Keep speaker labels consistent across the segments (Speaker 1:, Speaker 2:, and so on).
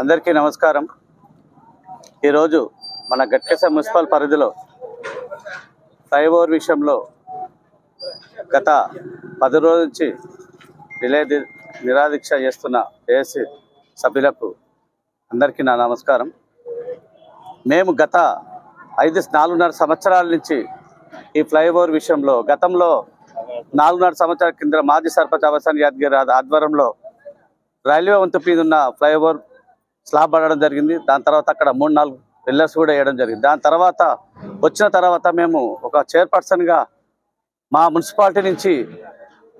Speaker 1: అందరికీ నమస్కారం. ఈరోజు మన గట్కస మున్సిపల్ పరిధిలో ఫ్లైఓవర్ విషయంలో గత పది రోజుల నుంచి రిలే నిరాదీక్ష చేస్తున్న ఏఎస్సీ సభ్యులకు అందరికీ నా నమస్కారం. మేము గత ఐదు నాలుగున్నర సంవత్సరాల నుంచి ఈ ఫ్లైఓవర్ విషయంలో గతంలో నాలుగున్నర సంవత్సరాల కింద మాజీ సర్పంచ్ అవసాన్ యాదగిరి ఆధ్వర్యంలో రైల్వే వంతు మీద ఉన్న ఫ్లైఓవర్ స్లాబ్ పడడం జరిగింది. దాని తర్వాత అక్కడ మూడు నాలుగు పిల్లర్స్ కూడా వేయడం జరిగింది. దాని తర్వాత వచ్చిన తర్వాత మేము ఒక చైర్పర్సన్గా మా మున్సిపాలిటీ నుంచి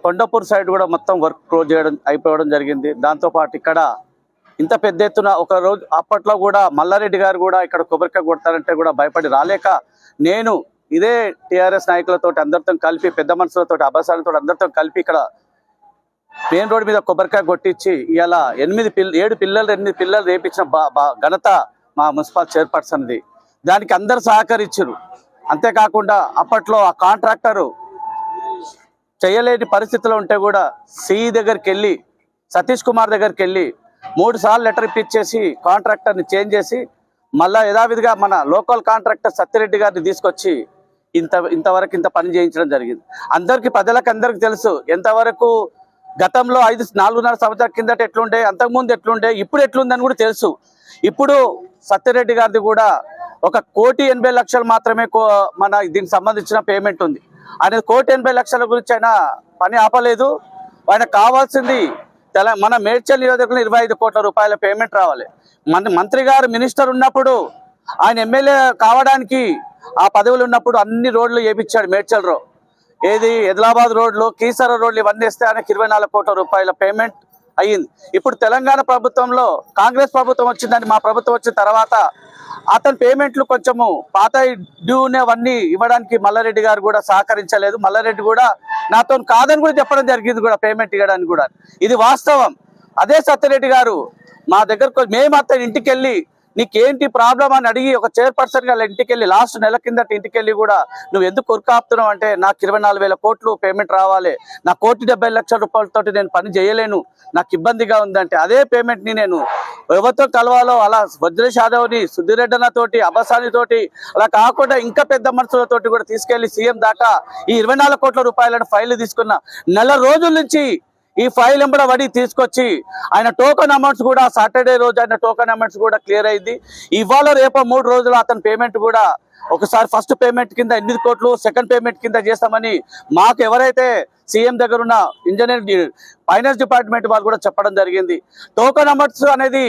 Speaker 1: కొండపూర్ సైడ్ కూడా మొత్తం వర్క్ క్లోజ్ చేయడం అయిపోవడం జరిగింది. దాంతోపాటు ఇక్కడ ఇంత పెద్ద ఎత్తున ఒక రోజు అప్పట్లో కూడా మల్లారెడ్డి గారు కూడా ఇక్కడ కొబ్బరికాయ కొడతారంటే కూడా భయపడి రాలేక నేను ఇదే టీఆర్ఎస్ నాయకులతో అందరితో కలిపి పెద్ద మనుషులతో అభసాలతో అందరితో కలిపి ఇక్కడ మెయిన్ రోడ్ మీద కొబ్బరికాయ కొట్టించి ఇవాళ ఎనిమిది పిల్ల ఏడు పిల్లలు ఎనిమిది పిల్లలు రేపించిన బా- బా- ఘనత మా మున్సిపల్ చైర్పర్సన్ది. దానికి అందరు సహకరించరు. అంతేకాకుండా అప్పట్లో ఆ కాంట్రాక్టరు చేయలేని పరిస్థితిలో ఉంటే కూడా సిఈ దగ్గరికి వెళ్ళి సతీష్ కుమార్ దగ్గరికి వెళ్ళి మూడు సార్లు లెటర్ ఇప్పించేసి కాంట్రాక్టర్ని చేంజ్ చేసి మళ్ళా యథావిధిగా మన లోకల్ కాంట్రాక్టర్ సత్యరెడ్డి గారిని తీసుకొచ్చి ఇంత ఇంతవరకు ఇంత పని చేయించడం జరిగింది. అందరికీ ప్రజలకు అందరికీ తెలుసు ఎంతవరకు గతంలో ఐదు నాలుగున్నర సంవత్సరాల కిందట ఎట్లుండే అంతకుముందు ఎట్లుండే ఇప్పుడు ఎట్లుందని కూడా తెలుసు. ఇప్పుడు సత్యరెడ్డి గారిది కూడా ఒక కోటి ఎనభై లక్షలు మాత్రమే కో- మన దీనికి సంబంధించిన పేమెంట్ ఉంది. ఆయన కోటి ఎనభై లక్షల గురించి ఆయన పని ఆపలేదు. ఆయన కావాల్సింది తెల మన మేడ్చల్ నియోజకవర్గంలో ఇరవై ఐదు కోట్ల రూపాయల పేమెంట్ రావాలి. మన మంత్రి గారు మినిస్టర్ ఉన్నప్పుడు ఆయన ఎమ్మెల్యే కావడానికి ఆ పదవులు ఉన్నప్పుడు అన్ని రోడ్లు వేపించాడు మేడ్చల్ ఏది ఎదిలాబాద్ రోడ్లు కీసర రోడ్లు ఇవన్నీ ఇస్తే ఆయనకి ఇరవై నాలుగు కోట్ల రూపాయల పేమెంట్ అయ్యింది. ఇప్పుడు తెలంగాణ ప్రభుత్వంలో కాంగ్రెస్ ప్రభుత్వం వచ్చిందని మా ప్రభుత్వం వచ్చిన తర్వాత అతని పేమెంట్లు కొంచెము పాత డ్యూనేవన్నీ ఇవ్వడానికి మల్లారెడ్డి గారు కూడా సహకరించలేదు. మల్లారెడ్డి కూడా నాతో కాదని కూడా చెప్పడం జరిగింది కూడా పేమెంట్ ఇవ్వడానికి కూడా. ఇది వాస్తవం. అదే సత్యరెడ్డి గారు మా దగ్గరకు మేము అతని ఇంటికి వెళ్ళి నీకేంటి ప్రాబ్లం అని అడిగి ఒక చైర్పర్సన్గా ఇంటికి వెళ్ళి లాస్ట్ నెల కిందట ఇంటికి వెళ్ళి కూడా నువ్వు ఎందుకు కొరకాపుతున్నావు అంటే నాకు ఇరవై నాలుగు వేల కోట్లు పేమెంట్ రావాలి. నా కోటి డెబ్బై లక్షల రూపాయలతోటి నేను పని చేయలేను. నాకు ఇబ్బందిగా ఉందంటే అదే పేమెంట్ని నేను ఎవరితో కలవాలో అలా వజ్రేష్ యాదవ్ని సుధీరెడ్డన తోటి అలా కాకుండా ఇంకా పెద్ద మనుషులతోటి కూడా తీసుకెళ్ళి సీఎం దాకా ఈ ఇరవై నాలుగు కోట్ల రూపాయలను ఫైల్ తీసుకున్న నెల రోజుల నుంచి ఈ ఫైల్ ఎంబడ వడి తీసుకొచ్చి ఆయన టోకన్ అమౌంట్స్ కూడా సాటర్డే రోజు ఆయన టోకన్ అమౌంట్స్ కూడా క్లియర్ అయింది. ఇవాళ రేపు మూడు రోజులు అతని పేమెంట్ కూడా ఒకసారి ఫస్ట్ పేమెంట్ కింద ఎనిమిది కోట్లు సెకండ్ పేమెంట్ కింద చేస్తామని మాకు ఎవరైతే సీఎం దగ్గర ఉన్న ఇంజనీర్ ఫైనాన్స్ డిపార్ట్మెంట్ వాళ్ళు కూడా చెప్పడం జరిగింది. టోకన్ అమౌంట్స్ అనేది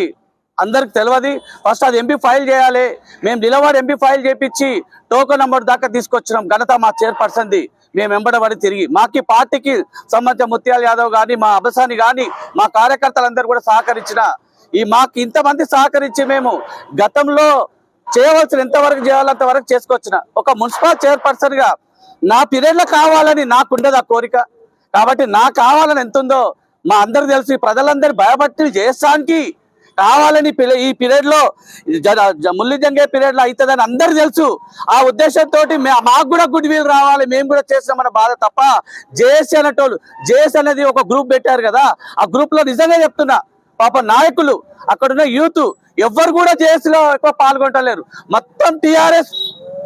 Speaker 1: అందరికి తెలియదు ఫస్ట్ అది ఎంపీ ఫైల్ చేయాలి. మేము నిలవాడు ఎంపీ ఫైల్ చేపించి టోకన్ నెంబర్ దాకా తీసుకొచ్చినాం. ఘనత మా చైర్పర్సన్ది మేము వెంబడబడి తిరిగి మాకి పార్టీకి సంబంధించిన ముత్యాల యాదవ్ కానీ మా అబసాని కానీ మా కార్యకర్తలందరూ కూడా సహకరించిన ఈ మాకు ఇంతమంది సహకరించి మేము గతంలో చేయవలసిన ఎంతవరకు చేయాలంత వరకు చేసుకొచ్చిన. ఒక మున్సిపల్ చైర్పర్సన్గా నా పీరియడ్లో కావాలని నాకుండదు ఆ కోరిక. కాబట్టి నా కావాలని ఎంత ఉందో మా అందరు తెలిసి. ప్రజలందరి భయపట్టి చేస్తానికి కావాలని ఈ పీరియడ్లో జ- జ- ముల్లి జంగే పీరియడ్లో అవుతుందని అందరు తెలుసు. ఆ ఉద్దేశంతో మాకు కూడా గుడ్ విల్ రావాలి మేము కూడా చేస్తామన్న బాధ తప్ప జేఎస్సీ అనేటోళ్ళు జేఎస్ అనేది ఒక గ్రూప్ పెట్టారు కదా ఆ గ్రూప్లో నిజంగా చెప్తున్నా పాప నాయకులు అక్కడున్న యూత్ ఎవ్వరు కూడా జేఎస్లో ఎక్కువ పాల్గొంటలేరు. మొత్తం టిఆర్ఎస్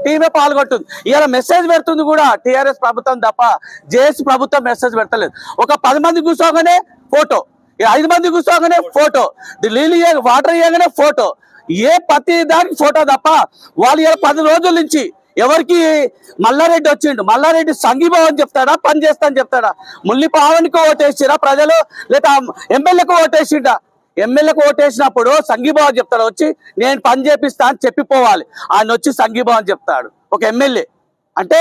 Speaker 1: టీమే పాల్గొంటుంది. ఇలా మెసేజ్ పెడుతుంది కూడా టిఆర్ఎస్ ప్రభుత్వం తప్ప జేఎస్ ప్రభుత్వం మెసేజ్ పెడతలేదు. ఒక పది మంది కూర్చోగానే ఫోటో. ఐదు మంది కూర్చోగానే ఫోటో. నీళ్ళు వాటర్ ఇవ్వగానే ఫోటో. ఏ ప్రతి దానికి ఫోటో తప్ప వాళ్ళు ఇలా పది రోజుల నుంచి ఎవరికి మల్లారెడ్డి వచ్చిండు. మల్లారెడ్డి సంఘీభావం చెప్తాడా? పని చేస్తా అని చెప్తాడా? ముల్లిపావనికి ఓటేసిరా ప్రజలు? లేదా ఎమ్మెల్యేకు ఓటేసిండా? ఎమ్మెల్యేకు ఓటేసినప్పుడు సంఘీభావం చెప్తాడు. వచ్చి నేను పని చేపిస్తా అని చెప్పిపోవాలి. ఆయన వచ్చి సంఘీభావం చెప్తాడు. ఒక ఎమ్మెల్యే. అంటే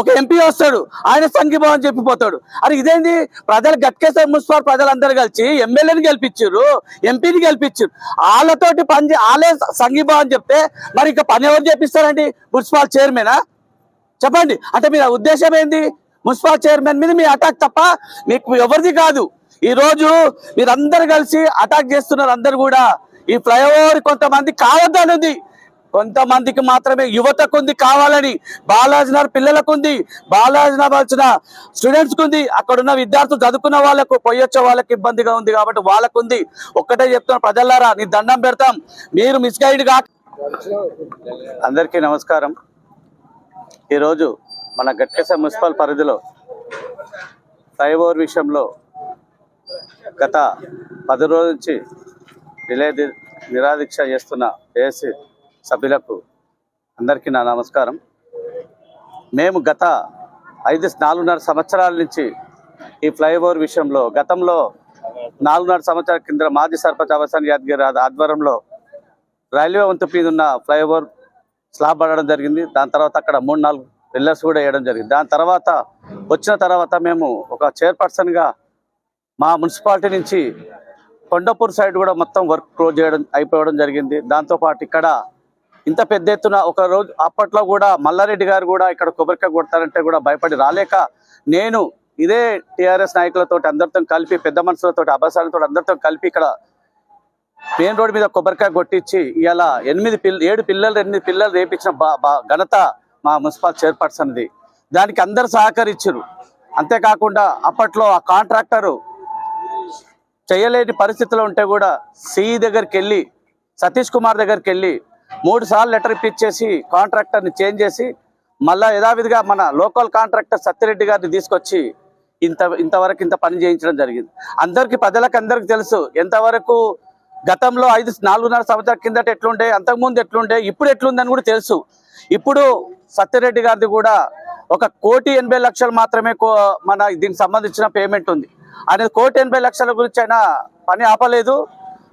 Speaker 1: ఒక ఎంపీ వస్తాడు ఆయన సంఘీభావం చెప్పిపోతాడు అరే ఇదేంది? ప్రజలు గట్కేశ్వర మున్సిపల్ ప్రజలందరూ కలిసి ఎమ్మెల్యేని గెలిపించారు ఎంపీని గెలిపించారు. వాళ్ళతోటి పని వాళ్ళే సంఘీభావం చెప్తే మరి ఇంకా పని ఎవరు చేపిస్తారండి? మున్సిపల్ చైర్మనా చెప్పండి. అంటే మీ ఉద్దేశం ఏంది? మున్సిపల్ చైర్మన్ మీద మీ అటాక్ తప్ప మీకు ఎవరిది కాదు. ఈ రోజు మీరందరూ కలిసి అటాక్ చేస్తున్నారు అందరు కూడా ఈ ఫ్లైఓవర్ కొంతమంది కావద్దనుంది. కొంతమందికి మాత్రమే యువతకు ఉంది కావాలని బాలాజీనగర్ పిల్లలకు ఉంది బాలాజీనగర్ వచ్చిన స్టూడెంట్స్కు ఉంది అక్కడున్న విద్యార్థులు చదువుకున్న వాళ్ళకు పోయొచ్చే వాళ్ళకి ఇబ్బందిగా ఉంది కాబట్టి వాళ్ళకు ఉంది ఒక్కటే చెప్తున్నా ప్రజలారా నీ దండం పెడతాం. మీరు మిస్గైడ్ కా అందరికీ నమస్కారం. ఈరోజు మన గట్కేస మున్సిపల్ పరిధిలో ఫ్లైఓవర్ విషయంలో గత పది రోజుల నుంచి రిలే నిరాదీక్ష చేస్తున్న ఏసీ సభ్యులకు అందరికీ నా నమస్కారం. మేము గత ఐదు నాలుగున్నర సంవత్సరాల నుంచి ఈ ఫ్లైఓవర్ విషయంలో గతంలో నాలుగున్నర సంవత్సరాల కింద మాజీ సర్పంచ్ అవసాని యాదగిరి ఆధ్వర్యంలో రైల్వే వంతు మీద ఉన్న ఫ్లైఓవర్ స్లాబ్ పడడం జరిగింది. దాని తర్వాత అక్కడ మూడు నాలుగు పిల్లర్స్ కూడా వేయడం జరిగింది. దాని తర్వాత వచ్చిన తర్వాత మేము ఒక చైర్పర్సన్గా మా మున్సిపాలిటీ నుంచి కొండపూర్ సైడ్ కూడా మొత్తం వర్క్ క్లోజ్ చేయడం అయిపోవడం జరిగింది. దాంతోపాటు ఇక్కడ ఇంత పెద్ద ఎత్తున ఒక రోజు అప్పట్లో కూడా మల్లారెడ్డి గారు కూడా ఇక్కడ కొబ్బరికాయ కొడతారంటే కూడా భయపడి రాలేక నేను ఇదే టీఆర్ఎస్ నాయకులతో అందరితో కలిపి పెద్ద మనుషులతో అభసాలతో అందరితో కలిపి ఇక్కడ మెయిన్ రోడ్ మీద కొబ్బరికాయ కొట్టించి ఇలా ఎనిమిది పిల్ల ఏడు పిల్లలు ఎనిమిది పిల్లలు రేపించిన బా- బా- ఘనత మా మున్సిపల్ చైర్పర్సన్ది దానికి అందరు సహకరించరు. అంతేకాకుండా అప్పట్లో ఆ కాంట్రాక్టరు చేయలేని పరిస్థితిలో ఉంటే కూడా సిఈ దగ్గరికి వెళ్ళి సతీష్ కుమార్ దగ్గరికి వెళ్ళి మూడు సార్లు లెటర్ ఇప్పించేసి కాంట్రాక్టర్ని చేంజ్ చేసి మళ్ళా యథావిధిగా మన లోకల్ కాంట్రాక్టర్ సత్యరెడ్డి గారిని తీసుకొచ్చి ఇంత ఇంతవరకు ఇంత పని చేయించడం జరిగింది. అందరికీ ప్రజలకు అందరికీ తెలుసు ఎంతవరకు గతంలో ఐదు నాలుగున్నర సంవత్సరాల కిందట ఎట్లుండే అంతకుముందు ఎట్లుండే ఇప్పుడు ఎట్లుందని కూడా తెలుసు. ఇప్పుడు సత్యరెడ్డి గారిది కూడా ఒక కోటి ఎనభై లక్షలు మాత్రమే కో- మన దీనికి సంబంధించిన పేమెంట్ ఉంది. అనేది కోటి ఎనభై లక్షల గురించి ఆయన పని ఆపలేదు.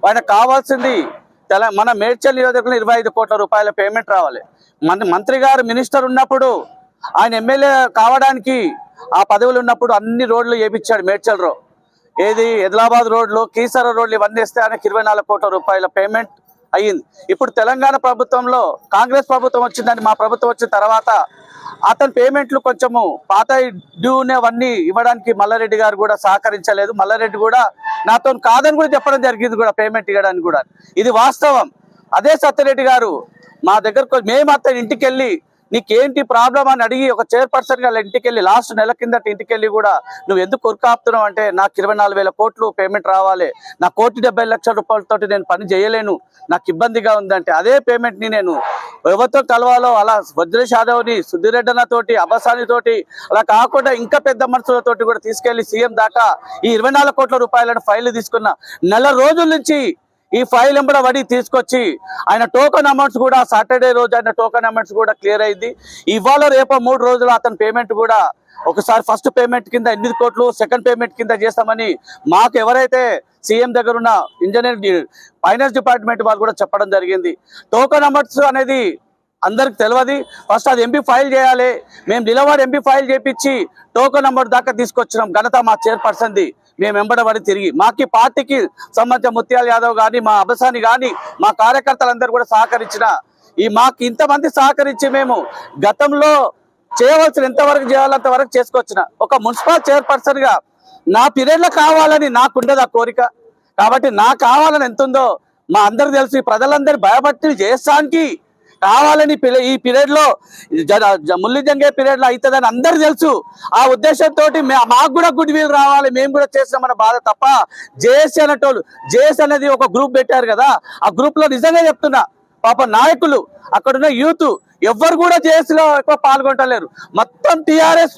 Speaker 1: ఆయన కావాల్సింది తెల మన మేడ్చల్ నియోజకవర్గంలో ఇరవై ఐదు కోట్ల రూపాయల పేమెంట్ రావాలి. మన మంత్రి గారు మినిస్టర్ ఉన్నప్పుడు ఆయన ఎమ్మెల్యే కావడానికి ఆ పదవులు ఉన్నప్పుడు అన్ని రోడ్లు వేయించాడు మేడ్చల్ రో. ఏది ఎదిలాబాద్ రోడ్లు కీసర రోడ్లు ఇవన్నీ ఇస్తే ఆయనకి ఇరవై నాలుగు కోట్ల రూపాయల పేమెంట్ అయ్యింది. ఇప్పుడు తెలంగాణ ప్రభుత్వంలో కాంగ్రెస్ ప్రభుత్వం వచ్చిందని మా ప్రభుత్వం వచ్చిన తర్వాత అతని పేమెంట్లు కొంచెము పాత డ్యూనేవన్నీ ఇవ్వడానికి మల్లారెడ్డి గారు కూడా సహకరించలేదు. మల్లారెడ్డి కూడా నాతో కాదని కూడా చెప్పడం జరిగింది కూడా పేమెంట్ ఇవ్వడానికి కూడా. ఇది వాస్తవం. అదే సత్యరెడ్డి గారు మా దగ్గరకు మేము అతని ఇంటికి వెళ్ళి నీకేంటి ప్రాబ్లం అని అడిగి ఒక చైర్పర్సన్గా ఇంటికి వెళ్ళి లాస్ట్ నెల కిందట ఇంటికి వెళ్ళి కూడా నువ్వు ఎందుకు కొరకాపుతున్నావు అంటే నాకు ఇరవై నాలుగు వేల కోట్లు పేమెంట్ రావాలి. నా కోటి డెబ్బై లక్షల రూపాయలతోటి నేను పని చేయలేను. నాకు ఇబ్బందిగా ఉందంటే అదే పేమెంట్ని నేను ఎవరితో కలవాలో అలా వజ్రేష్ యాదవ్ని సుధీరెడ్డన తోటి అబసాని తోటి అలా కాకుండా ఇంకా పెద్ద మనుషులతోటి కూడా తీసుకెళ్ళి సీఎం దాకా ఈ ఇరవై నాలుగు కోట్ల రూపాయలను ఫైల్ తీసుకున్న నెల రోజుల నుంచి ఈ ఫైల్ ఎంబడ వడి తీసుకొచ్చి ఆయన టోకన్ అమౌంట్స్ కూడా సాటర్డే రోజు ఆయన టోకన్ అమౌంట్స్ కూడా క్లియర్ అయింది. ఇవాళ రేపు మూడు రోజులు అతని పేమెంట్ కూడా ఒకసారి ఫస్ట్ పేమెంట్ కింద ఎనిమిది కోట్లు సెకండ్ పేమెంట్ కింద చేస్తామని మాకు ఎవరైతే సీఎం దగ్గర ఉన్న ఇంజనీర్ ఫైనాన్స్ డిపార్ట్మెంట్ వాళ్ళు కూడా చెప్పడం జరిగింది. టోకన్ అమౌంట్స్ అనేది అందరికి తెలియదు ఫస్ట్ అది ఎంపీ ఫైల్ చేయాలి. మేము నిలవాడు ఎంపీ ఫైల్ చేపించి టోకన్ నెంబర్ దాకా తీసుకొచ్చినాం. ఘనత మా చైర్పర్సన్ది మేము వెంబడబడి తిరిగి మాకి పార్టీకి సంబంధించిన ముత్యాల యాదవ్ కానీ మా అబసాని కానీ మా కార్యకర్తలందరూ కూడా సహకరించిన ఈ మాకు ఇంతమంది సహకరించి మేము గతంలో చేయవలసిన ఎంతవరకు చేయాలంతవరకు చేసుకొచ్చిన. ఒక మున్సిపల్ చైర్పర్సన్గా నా పీరియడ్లో కావాలని నాకుండదు ఆ కోరిక. కాబట్టి నాకు కావాలని ఎంత ఉందో మా అందరికి తెలుసు. ప్రజలందరి భయపట్టి చేస్తానికి కావాలని ఈ పీరియడ్లో జ- జ- ముల్లి జంగే పీరియడ్లో అవుతుందని అందరు తెలుసు. ఆ ఉద్దేశంతో మాకు కూడా గుడ్ విల్ రావాలి మేము కూడా చేసినామన్న బాధ తప్ప జేఎస్ అనేటోళ్ళు జేఎస్ అనేది ఒక గ్రూప్ పెట్టారు కదా ఆ గ్రూప్లో నిజంగా చెప్తున్నా పాప నాయకులు అక్కడున్న యూత్ ఎవ్వరు కూడా జేఎస్లో ఎక్కువ పాల్గొంటలేరు మొత్తం టిఆర్ఎస్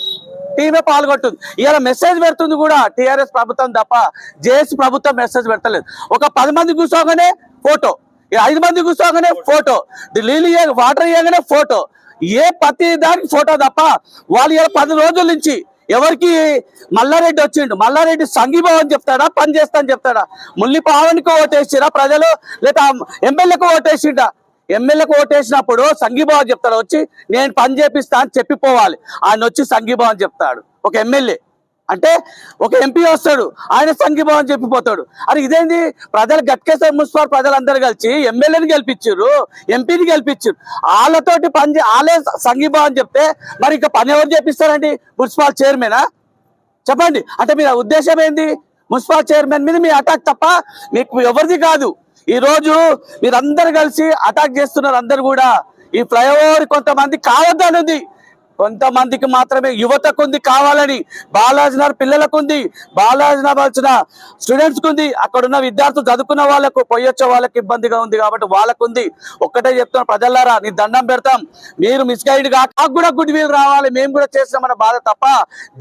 Speaker 1: టీమే పాల్గొంటుంది. ఇవాళ మెసేజ్ పెడుతుంది కూడా టిఆర్ఎస్ ప్రభుత్వం తప్ప జేఎస్ ప్రభుత్వం మెసేజ్ పెడతలేదు. ఒక పది మంది కూర్చోగానే ఫోటో. ఐదు మంది కూర్చోగానే ఫోటో. నీళ్ళు వాటర్ ఇవ్వగానే ఫోటో. ఏ ప్రతి దానికి ఫోటో తప్ప వాళ్ళు ఇలా పది రోజుల నుంచి ఎవరికి మల్లారెడ్డి వచ్చిండు. మల్లారెడ్డి సంఘీభావం చెప్తాడా? పని చేస్తా అని చెప్తాడా? ముల్లిపావనికి ఓటేసిరా ప్రజలు? లేదా ఎమ్మెల్యేకు ఓటేసిండా? ఎమ్మెల్యేకు ఓటేసినప్పుడు సంఘీభావం చెప్తాడు. వచ్చి నేను పని చేపిస్తా అని చెప్పిపోవాలి. ఆయన వచ్చి సంఘీభావం చెప్తాడు. ఒక ఎమ్మెల్యే. అంటే ఒక ఎంపీ వస్తాడు ఆయన సంఘీభావం చెప్పిపోతాడు. అరే ఇదేంది? ప్రజలు గట్కేశ్వర మున్సిపల్ ప్రజలందరూ కలిసి ఎమ్మెల్యేని గెలిపించారు ఎంపీని గెలిపించారు. వాళ్ళతోటి పని వాళ్ళే సంఘీభావం చెప్తే మరి ఇంకా పని ఎవరు చేపిస్తారండి? మున్సిపల్ చైర్మనా? చెప్పండి. అంటే మీ ఉద్దేశం ఏంది? మున్సిపల్ చైర్మన్ మీద మీ అటాక్ తప్ప మీకు ఎవరిది కాదు. ఈ రోజు మీరందరు కలిసి అటాక్ చేస్తున్నారు అందరు కూడా. ఈ ఫ్లైఓవర్ కొంతమంది కావద్దనుంది. కొంతమందికి మాత్రమే యువతకు ఉంది కావాలని బాలాజీనగర్ పిల్లలకు ఉంది బాలాజీనగర్ వచ్చిన స్టూడెంట్స్ కుంది అక్కడ ఉన్న విద్యార్థులు చదువుకున్న వాళ్ళకు పోయొచ్చే వాళ్ళకి ఇబ్బందిగా ఉంది కాబట్టి వాళ్ళకు ఉంది ఒక్కటే చెప్తున్నా ప్రజల్లారా నీ దండం పెడతాం. మీరు మిస్గైడ్గా కూడా గుడ్ విల్ రావాలి మేము కూడా చేసినామన్న బాధ తప్ప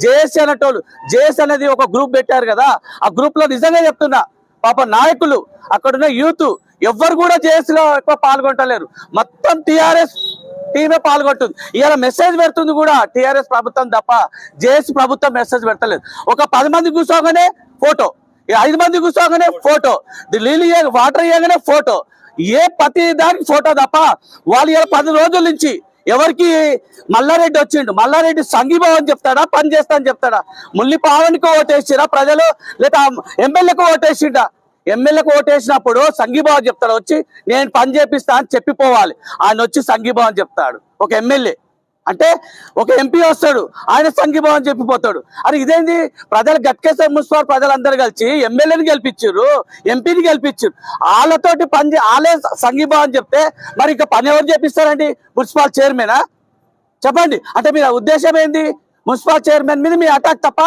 Speaker 1: జేఎస్ అనేటోళ్ళు జేఎస్ అనేది ఒక గ్రూప్ పెట్టారు కదా ఆ గ్రూప్లో నిజంగా చెప్తున్నా పాప నాయకులు అక్కడున్న యూత్ ఎవ్వరు కూడా జేఎస్లో ఎక్కువ పాల్గొంటలేరు. మొత్తం టిఆర్ఎస్ టీమే పాల్గొంటుంది. ఇవాళ మెసేజ్ పెడుతుంది కూడా టిఆర్ఎస్ ప్రభుత్వం తప్ప జేఎస్ ప్రభుత్వం మెసేజ్ పెడతలేదు. ఒక పది మంది కూర్చోగానే ఫోటో. ఐదు మంది కూర్చోగానే ఫోటో. నీళ్ళు వాటర్ ఇవ్వగానే ఫోటో. ఏ ప్రతి దానికి ఫోటో తప్ప వాళ్ళు ఇలా పది రోజుల నుంచి ఎవరికి మల్లారెడ్డి వచ్చిండు. మల్లారెడ్డి సంఘీభావం చెప్తాడా? పని చేస్తా అని చెప్తాడా? ముల్లి పావనికి ఓటేసిరా ప్రజలు? లేదా ఎమ్మెల్యేకు ఓటేసిండా? ఎమ్మెల్యేకి ఓటేసినప్పుడు సంఘీభావం చెప్తాడు వచ్చి నేను పని చేపిస్తా అని చెప్పిపోవాలి. ఆయన వచ్చి సంఘీభావం చెప్తాడు. ఒక ఎమ్మెల్యే. అంటే ఒక ఎంపీ వస్తాడు ఆయన సంఘీభావం చెప్పిపోతాడు. అరే ఇదేంది? ప్రజలు గట్కేశ్వర మున్సిపల్ ప్రజలందరూ కలిసి ఎమ్మెల్యేని గెలిపించారు ఎంపీని గెలిపించారు. వాళ్ళతోటి పని వాళ్ళే సంఘీభావం చెప్తే మరి ఇంకా పని ఎవరు చేపిస్తారండి? మున్సిపల్ చైర్మనా? చెప్పండి. అంటే మీ ఉద్దేశం ఏంది? మున్సిపల్ చైర్మన్ మీద మీ అటాక్ తప్ప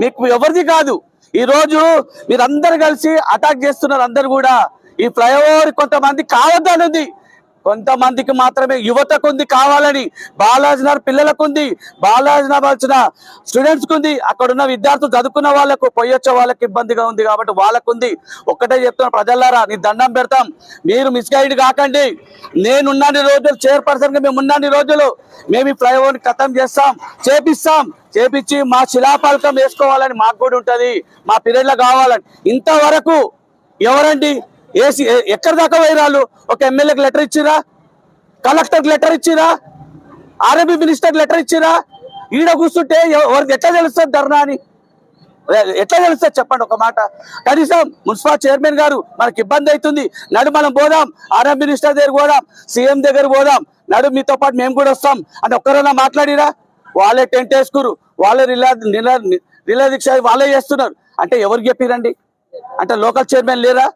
Speaker 1: మీకు ఎవరిది కాదు. ఈ రోజు మీరందరు కలిసి అటాక్ చేస్తున్నారు అందరు కూడా. ఈ ఫ్లైఓవర్ కొంతమంది కావద్దనుంది కొంతమందికి మాత్రమే యువతకు ఉంది కావాలని బాలాజీనగర్ పిల్లలకు ఉంది బాలాజీనగర్ వచ్చిన స్టూడెంట్స్కు ఉంది అక్కడ ఉన్న విద్యార్థులు చదువుకున్న వాళ్ళకు పోయొచ్చే వాళ్ళకి ఇబ్బందిగా ఉంది కాబట్టి వాళ్ళకు ఉంది ఒక్కటే చెప్తున్నా ప్రజలారా నీ దండం పెడతాం. మీరు మిస్గైడ్ కాకండి. నేనున్నాన్ని రోజులు చైర్పర్సన్గా మేము ఉన్నన్ని రోజులు మేము ఈ ఫ్లైఓవర్ ఖతం చేస్తాం చేపిస్తాం. చేపించి మా శిలాఫలకం వేసుకోవాలని మాకు కూడా ఉంటది. మా పీరియడ్లో కావాలని. ఇంతవరకు ఎవరండి? ఏసీ ఎక్కడి దాకా వైరాలు ఒక ఎమ్మెల్యేకి లెటర్ ఇచ్చిరా? కలెక్టర్కి లెటర్ ఇచ్చిరా? ఆర్ఎంపీ మినిస్టర్కి లెటర్ ఇచ్చిరా? ఈడ కూర్చుంటే ఎవరికి ఎట్లా తెలుస్తుంది ధర్నా అని? ఎట్లా తెలుస్తుంది చెప్పండి ఒక మాట. కనీసం మున్సిపల్ చైర్మన్ గారు మనకి ఇబ్బంది అవుతుంది. నడు మనం పోదాం ఆర్ఎం మినిస్టర్ దగ్గర పోదాం సీఎం దగ్గర పోదాం. నడు మీతో పాటు మేము కూడా వస్తాం. అని ఒక్కరైనా మాట్లాడిరా? వాళ్ళే టెంట్ వేసుకురు. వాళ్ళే రిలా నిలా రిలా దీక్ష వాళ్ళే చేస్తున్నారు. అంటే ఎవరికి చెప్పిరండి? అంటే లోకల్ చైర్మన్ లేరా?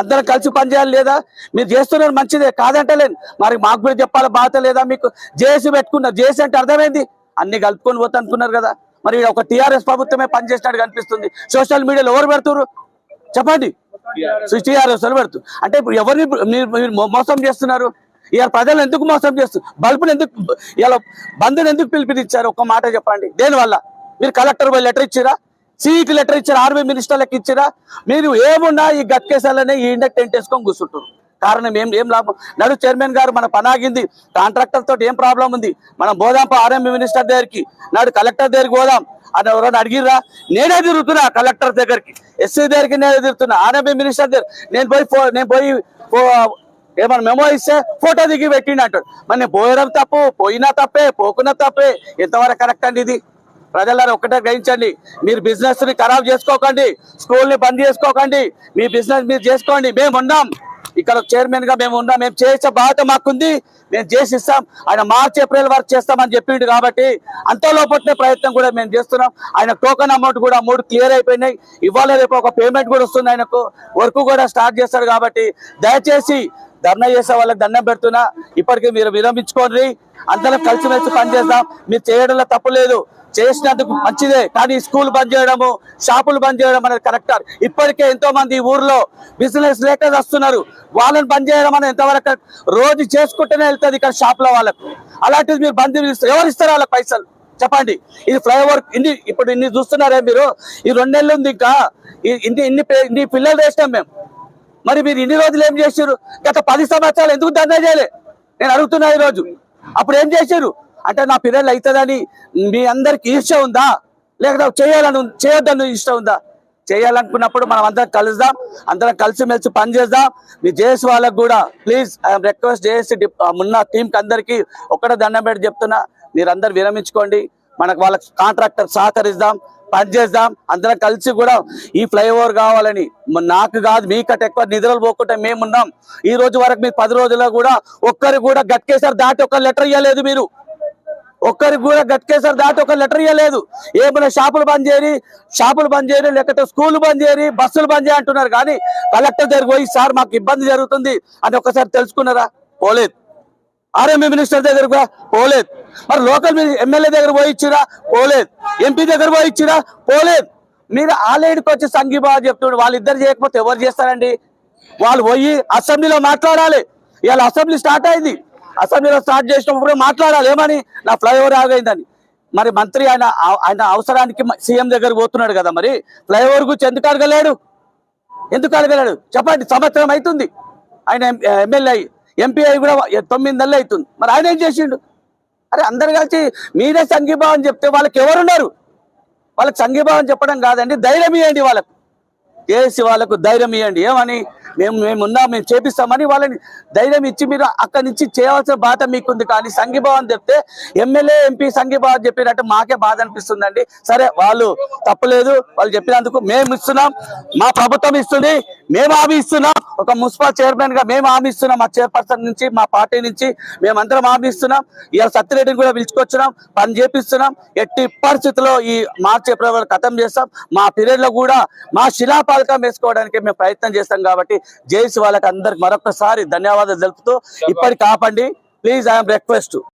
Speaker 1: అందరం కలిసి పనిచేయాలి లేదా? మీరు చేస్తున్నారు మంచిదే కాదంటలేను. మరి మాకు కూడా చెప్పాలి బాధ లేదా మీకు? జేసీ పెట్టుకున్నారు జేసీ అంటే అర్థమైంది? అన్ని కలుపుకొని పోతా అనుకున్నారు కదా. మరి ఒక టీఆర్ఎస్ ప్రభుత్వమే పనిచేసినట్టు కనిపిస్తుంది సోషల్ మీడియాలో ఎవరు పెడుతున్నారు చెప్పండి. టీఆర్ఎస్ వాళ్ళు పెడుతు అంటే ఇప్పుడు ఎవరిని మీరు మోసం చేస్తున్నారు? ఇవాళ ప్రజలు ఎందుకు మోసం చేస్తున్నారు బల్బులు ఎందుకు ఇలా బంధుని ఎందుకు పిలిపించారు ఒక్క మాట చెప్పండి. దేనివల్ల? మీరు కలెక్టర్ పోయి లెటర్ ఇచ్చిరా? సీఈటీ లెటర్ ఇచ్చారు ఆర్మీ మినిస్టర్లకు ఇచ్చిరా? మీరు ఏమున్నా ఈ గట్కేసాలనే ఈ ఇండక్ టెంట్ వేసుకొని కూర్చుంటారు కారణం ఏం ఏం లాభం? నడు చైర్మన్ గారు మన పనాగింది కాంట్రాక్టర్ తోటి ఏం ప్రాబ్లం ఉంది? మనం పోదాం ఆర్ఎంఈ మినిస్టర్ దగ్గరికి నాడు కలెక్టర్ దగ్గరికి పోదాం. అని ఎవరైనా అడిగిర్రా? నేనే తిరుగుతున్నా కలెక్టర్ దగ్గరికి. ఎస్సీ దగ్గరికి నేనే తిరుగుతున్నా ఆర్ఎంఈ మినిస్టర్ దగ్గర నేను పోయి నేను పోయి ఏమన్నా మెమో ఇస్తే ఫోటో దిగి పెట్టిండు అంటాడు. మరి నేను పోయడం తప్పు పోయినా తప్పే పోకున్నా తప్పే. ఎంతవరకు కరెక్ట్ అండి ఇది? ప్రజలారా ఒక్కటే గ్రహించండి. మీరు బిజినెస్ని ఖరాబ్ చేసుకోకండి. స్కూల్ని బంద్ చేసుకోకండి. మీ బిజినెస్ మీరు చేసుకోండి. మేము ఉన్నాం. ఇక్కడ చైర్మన్గా మేము ఉన్నాం. మేము చేసే బాధ్యత మాకుంది. మేము చేసి ఇస్తాం. ఆయన మార్చ్ ఏప్రిల్ వరకు చేస్తామని చెప్పిండు కాబట్టి అంతలోపట్నే ప్రయత్నం కూడా మేము చేస్తున్నాం. ఆయన టోకన్ అమౌంట్ కూడా మూడు క్లియర్ అయిపోయినాయి. ఇవాళ రేపు ఒక పేమెంట్ కూడా వస్తుంది ఆయనకు. వర్క్ కూడా స్టార్ట్ చేస్తారు కాబట్టి దయచేసి ధర్నా చేసే వాళ్ళకి దండం పెడుతున్నా. ఇప్పటికీ మీరు విరమించుకోండి. అందరం కలిసిమెలిసి పనిచేద్దాం మీరు చేయడంలో తప్పు లేదు. చేసినందుకు మంచిదే. కానీ స్కూల్ బంద్ చేయడము షాపులు బంద్ చేయడం అనేది కరెక్ట్ ఇప్పటికే ఎంతో మంది ఈ ఊర్లో బిజినెస్ లేక వస్తున్నారు. వాళ్ళని బంద్ చేయడం అనేది ఎంతవరకు రోజు చేసుకుంటూనే వెళ్తుంది ఇక్కడ షాపుల వాళ్ళకు. అలాంటిది మీరు బంద్ ఎవరు ఇస్తారు వాళ్ళకి పైసలు? చెప్పండి. ఇది ఫ్లైఓవర్ ఇన్ని ఇప్పుడు ఇన్ని చూస్తున్నారే మీరు. ఈ రెండు నెలలు ఉంది ఇంకా. ఇన్ని ఇన్ని ఇన్ని పిల్లలు వేసినాం మేము. మరి మీరు ఇన్ని రోజులు ఏం చేశారు? గత పది సంవత్సరాలు ఎందుకు దందా చేయలే? నేను అడుగుతున్నా ఈరోజు. అప్పుడు ఏం చేశారు? అంటే నా పిల్లలు అవుతుందని మీ అందరికి ఈర్ష ఉందా? లేకపోతే చేయాలని చేయొద్దని ఇష్టం ఉందా? చేయాలనుకున్నప్పుడు మనం అందరం కలుద్దాం అందరం కలిసిమెలిసి పని చేద్దాం. మీ జేఎస్ వాళ్ళకు కూడా ప్లీజ్ ఐఎమ్ రిక్వెస్ట్ జేఎస్ ఉన్న టీంకి అందరికీ ఒక్కడ దండం పెట్టి చెప్తున్నా. మీరందరు విరమించుకోండి. మనకు వాళ్ళకి కాంట్రాక్టర్ సహకరిద్దాం. పని చేద్దాం. అందరం కలిసి కూడా ఈ ఫ్లైఓవర్ కావాలని. నాకు కాదు మీకట్ ఎక్కువ నిధులు పోకుంటే మేమున్నాం. ఈ రోజు వరకు మీరు పది రోజుల్లో కూడా ఒక్కరు కూడా గట్కేసారి దాటి ఒక్క లెటర్ ఇవ్వలేదు మీరు. ఒక్కరికి కూడా గట్కేసారి దాటి ఒక లెటర్ ఇవ్వలేదు ఏమైనా షాపులు బంద్ చేయని షాపులు బంద్ చేయని లేకపోతే స్కూల్ బంద్ చేయని బస్సులు బంద్ చేయ అంటున్నారు. కానీ కలెక్టర్ దగ్గర పోయి సార్ మాకు ఇబ్బంది జరుగుతుంది అని ఒకసారి తెలుసుకున్నారా? పోలేదు. ఆర్ఎంఏ మినిస్టర్ దగ్గర కూడా పోలేదు. మరి లోకల్ ఎమ్మెల్యే దగ్గర పోయి ఇచ్చిరా? పోలేదు. ఎంపీ దగ్గర పోయి ఇచ్చిరా? పోలేదు. మీరు ఆలేడికి వచ్చి సంఘీభావం చెప్తుండ్రు వాళ్ళిద్దరు చేయకపోతే ఎవరు చేస్తారండి? వాళ్ళు పోయి అసెంబ్లీలో మాట్లాడాలి. ఇవాళ అసెంబ్లీ స్టార్ట్ అయింది. అసెంబ్లీలో స్టార్ట్ చేసినప్పుడు మాట్లాడాలి. ఏమని? నా ఫ్లైఓవర్ ఆగైందని. మరి మంత్రి ఆయన ఆయన అవసరానికి సీఎం దగ్గర పోతున్నాడు కదా మరి? ఫ్లైఓవర్ గురించి ఎందుకు అడగలేడు? ఎందుకు అడగలేడు? చెప్పండి. సంవత్సరం అవుతుంది. ఆయన ఎమ్మెల్యే ఎంపీ అయి కూడా తొమ్మిది నెలలు అవుతుంది. మరి ఆయన ఏం చేసిండు? అరే అందరు కలిసి మీరే సంఘీభావం చెప్తే వాళ్ళకి ఎవరున్నారు? వాళ్ళకి సంఘీభావం చెప్పడం కాదండి ధైర్యం ఇవ్వండి వాళ్ళకు. చేసి వాళ్ళకు ధైర్యం ఇవ్వండి ఏమని? మేము మేము ఉన్నాం మేము చేపిస్తామని వాళ్ళని ధైర్యం ఇచ్చి మీరు అక్కడి నుంచి చేయవలసిన బాధ మీకుంది. కానీ సంఘీభావం చెప్తే ఎమ్మెల్యే ఎంపీ సంఘీభావం చెప్పినట్టు మాకే బాధ అనిపిస్తుందండి. సరే వాళ్ళు తప్పలేదు. వాళ్ళు చెప్పినందుకు మేము ఇస్తున్నాం. మా ప్రభుత్వం ఇస్తుంది. మేము హామీ ఇస్తున్నాం. ఒక మున్సిపల్ చైర్మన్గా మేము హామీ ఇస్తున్నాం. మా చైర్పర్సన్ నుంచి మా పార్టీ నుంచి మేమందరం హామీ ఇస్తున్నాం. ఇవాళ సత్యరెడ్డిని కూడా పిలుచుకొచ్చినాం. పని చేపిస్తున్నాం. ఎట్టి పరిస్థితుల్లో ఈ మార్చి ఏప్రిల్ వరకు ఖతం చేస్తాం. మా పీరియడ్లో కూడా మా శిలాపాలకం వేసుకోవడానికి మేము ప్రయత్నం చేస్తాం కాబట్టి జేసీ వాళ్ళకి అందరికి మరొకసారి ధన్యవాదాలు తెలుపుతూ ఇప్పటికి ఆపండి. Please I'm request